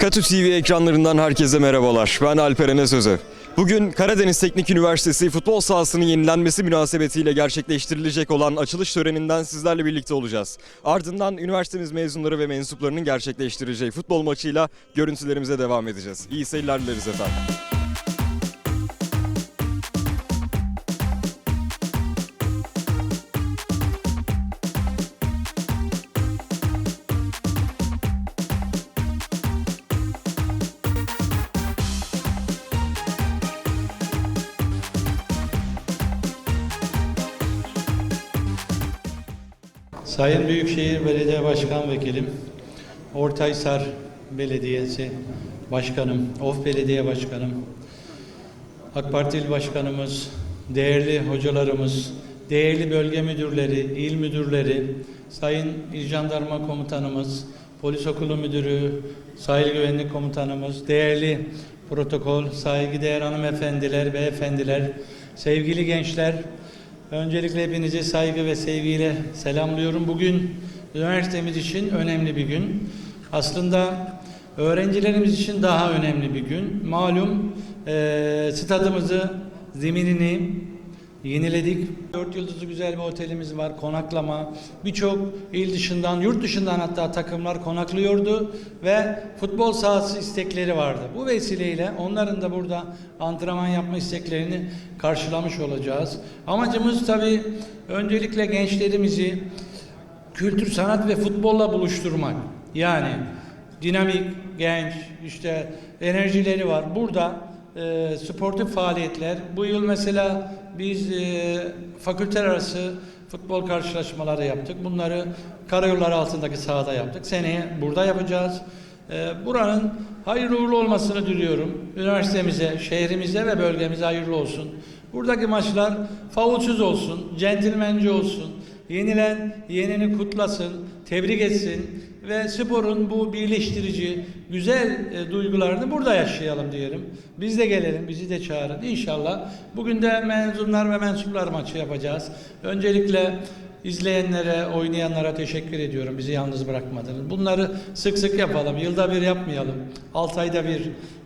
Katü TV ekranlarından herkese merhabalar. Ben Alper Enes Özev. Bugün Karadeniz Teknik Üniversitesi futbol sahasının yenilenmesi münasebetiyle gerçekleştirilecek olan açılış töreninden sizlerle birlikte olacağız. Ardından üniversitemiz mezunları ve mensuplarının gerçekleştireceği futbol maçıyla görüntülerimize devam edeceğiz. İyi seyirler dileriz efendim. Sayın Büyükşehir Belediye Başkan Vekilim, Ortaysar Belediyesi Başkanım, Of Belediye Başkanım, AK Parti İl Başkanımız, değerli hocalarımız, değerli bölge müdürleri, il müdürleri, Sayın İl Jandarma Komutanımız, Polis Okulu Müdürü, Sahil Güvenlik Komutanımız, değerli protokol, saygıdeğer hanımefendiler, beyefendiler, sevgili gençler, Öncelikle hepinizi saygı ve sevgiyle selamlıyorum. Bugün üniversitemiz için önemli bir gün. Aslında öğrencilerimiz için daha önemli bir gün. Malum eee stadımızı, zeminini yeniledik. Dört yıldızlı güzel bir otelimiz var, konaklama. Birçok il dışından, yurt dışından hatta takımlar konaklıyordu ve futbol sahası istekleri vardı. Bu vesileyle onların da burada antrenman yapma isteklerini karşılamış olacağız. Amacımız tabii öncelikle gençlerimizi kültür, sanat ve futbolla buluşturmak. Yani dinamik, genç, işte enerjileri var. Burada e, sportif faaliyetler. Bu yıl mesela biz e, fakülteler arası futbol karşılaşmaları yaptık. Bunları karayolları altındaki sahada yaptık. Seneye burada yapacağız. E, buranın hayırlı uğurlu olmasını diliyorum. Üniversitemize, şehrimize ve bölgemize hayırlı olsun. Buradaki maçlar faulsüz olsun, centilmence olsun. Yenilen yenini kutlasın, tebrik etsin ve sporun bu birleştirici güzel e, duygularını burada yaşayalım diyelim. Biz de gelelim, bizi de çağırın inşallah. Bugün de mezunlar ve mensuplar maçı yapacağız. Öncelikle izleyenlere, oynayanlara teşekkür ediyorum. Bizi yalnız bırakmadınız. Bunları sık sık yapalım. Yılda bir yapmayalım. 6 ayda bir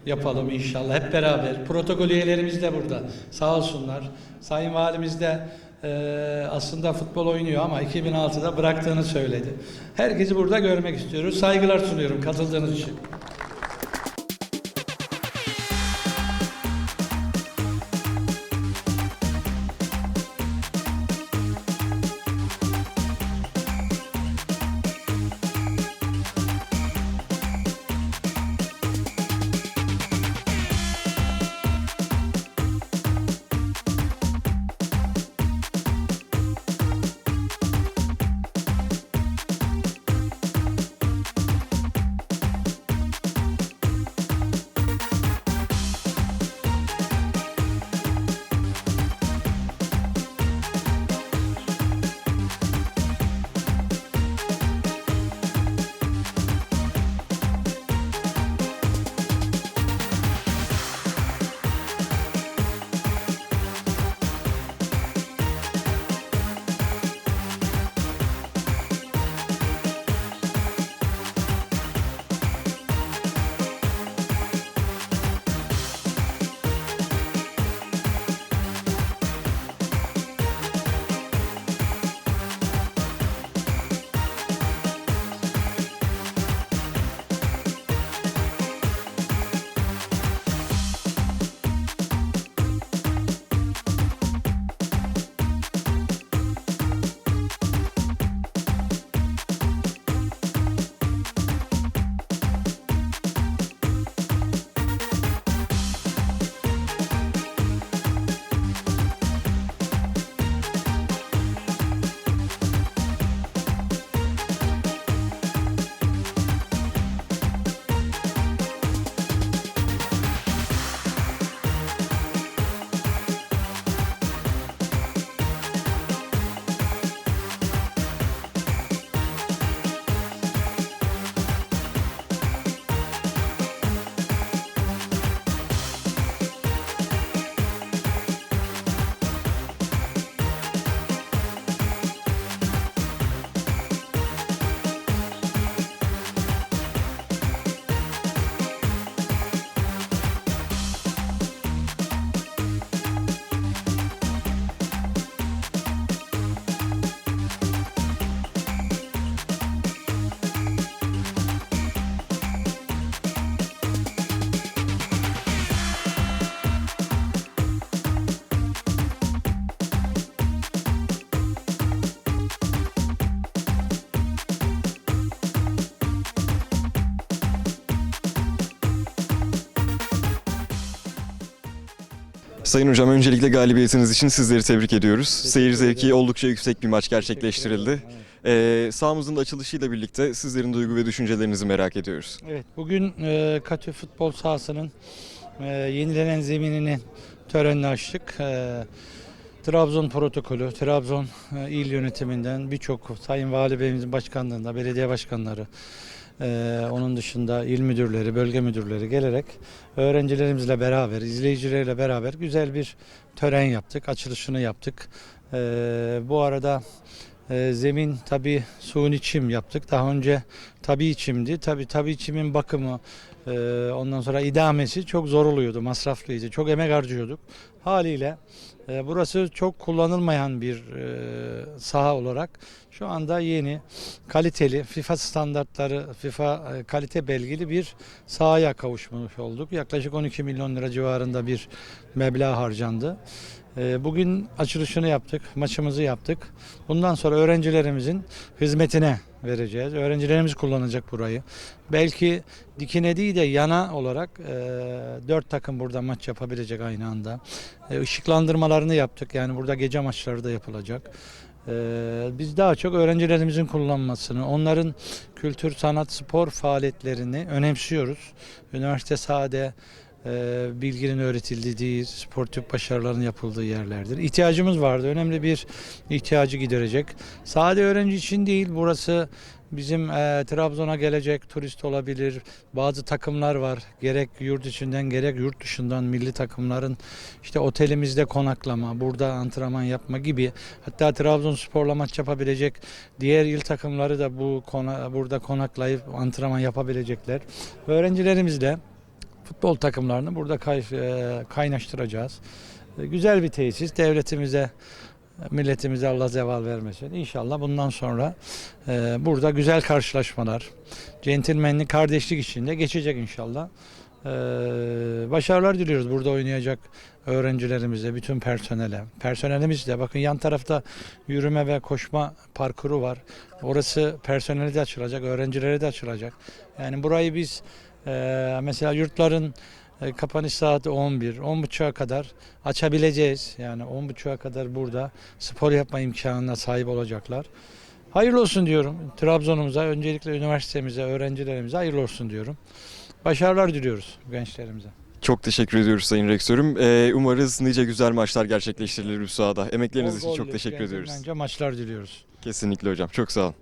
yapalım inşallah hep beraber. Protokol üyelerimiz de burada. Sağ olsunlar. Sayın Valimiz de ee, aslında futbol oynuyor ama 2006'da bıraktığını söyledi. Herkesi burada görmek istiyoruz. Saygılar sunuyorum katıldığınız için. Sayın Hocam öncelikle galibiyetiniz için sizleri tebrik ediyoruz. Seyir zevki oldukça yüksek bir maç gerçekleştirildi. Ee, sahamızın da açılışıyla birlikte sizlerin duygu ve düşüncelerinizi merak ediyoruz. Evet, bugün e, Katü futbol sahasının e, yenilenen zeminini törenle açtık. E, Trabzon protokolü, Trabzon e, il yönetiminden birçok Sayın Vali Beyimizin başkanlığında, belediye başkanları, e, onun dışında il müdürleri, bölge müdürleri gelerek öğrencilerimizle beraber, izleyicilerle beraber güzel bir tören yaptık, açılışını yaptık. E, bu arada e, zemin tabi suni çim yaptık. Daha önce tabi çimdi. Tabi tabi çimin bakımı, ondan sonra idamesi çok zor oluyordu, masraflıydı. Çok emek harcıyorduk. Haliyle e, burası çok kullanılmayan bir e, saha olarak şu anda yeni, kaliteli, FIFA standartları, FIFA e, kalite belgeli bir sahaya kavuşmuş olduk. Yaklaşık 12 milyon lira civarında bir meblağ harcandı. Bugün açılışını yaptık, maçımızı yaptık. Bundan sonra öğrencilerimizin hizmetine vereceğiz. Öğrencilerimiz kullanacak burayı. Belki dikine değil de yana olarak e, dört takım burada maç yapabilecek aynı anda. E, ışıklandırmalarını yaptık. Yani burada gece maçları da yapılacak. E, biz daha çok öğrencilerimizin kullanmasını, onların kültür, sanat, spor faaliyetlerini önemsiyoruz. Üniversite sade e, bilginin öğretildiği sportif başarıların yapıldığı yerlerdir. İhtiyacımız vardı. Önemli bir ihtiyacı giderecek. Sade öğrenci için değil, burası bizim e, Trabzon'a gelecek turist olabilir. Bazı takımlar var. Gerek yurt içinden gerek yurt dışından milli takımların işte otelimizde konaklama, burada antrenman yapma gibi. Hatta Trabzonspor'la maç yapabilecek diğer il takımları da bu kona, burada konaklayıp antrenman yapabilecekler. Öğrencilerimizle futbol takımlarını burada kay, e, kaynaştıracağız. E, Güzel bir tesis. Devletimize, milletimize Allah zeval vermesin. İnşallah bundan sonra e, burada güzel karşılaşmalar, centilmenlik, kardeşlik içinde geçecek inşallah. Başarılar diliyoruz burada oynayacak öğrencilerimize, bütün personele. Personelimiz de bakın yan tarafta yürüme ve koşma parkuru var. Orası personeli de açılacak, öğrencilere de açılacak. Yani burayı biz ee, mesela yurtların e, kapanış saati 11, 10.30'a kadar açabileceğiz. Yani 10.30'a kadar burada spor yapma imkanına sahip olacaklar. Hayırlı olsun diyorum Trabzon'umuza, öncelikle üniversitemize, öğrencilerimize hayırlı olsun diyorum. Başarılar diliyoruz gençlerimize. Çok teşekkür ediyoruz Sayın Rektörüm. Ee, umarız nice güzel maçlar gerçekleştirilir bu sahada. Emekleriniz Bol için çok gollü, teşekkür ediyoruz. centilmence maçlar diliyoruz. Kesinlikle hocam. Çok sağ olun.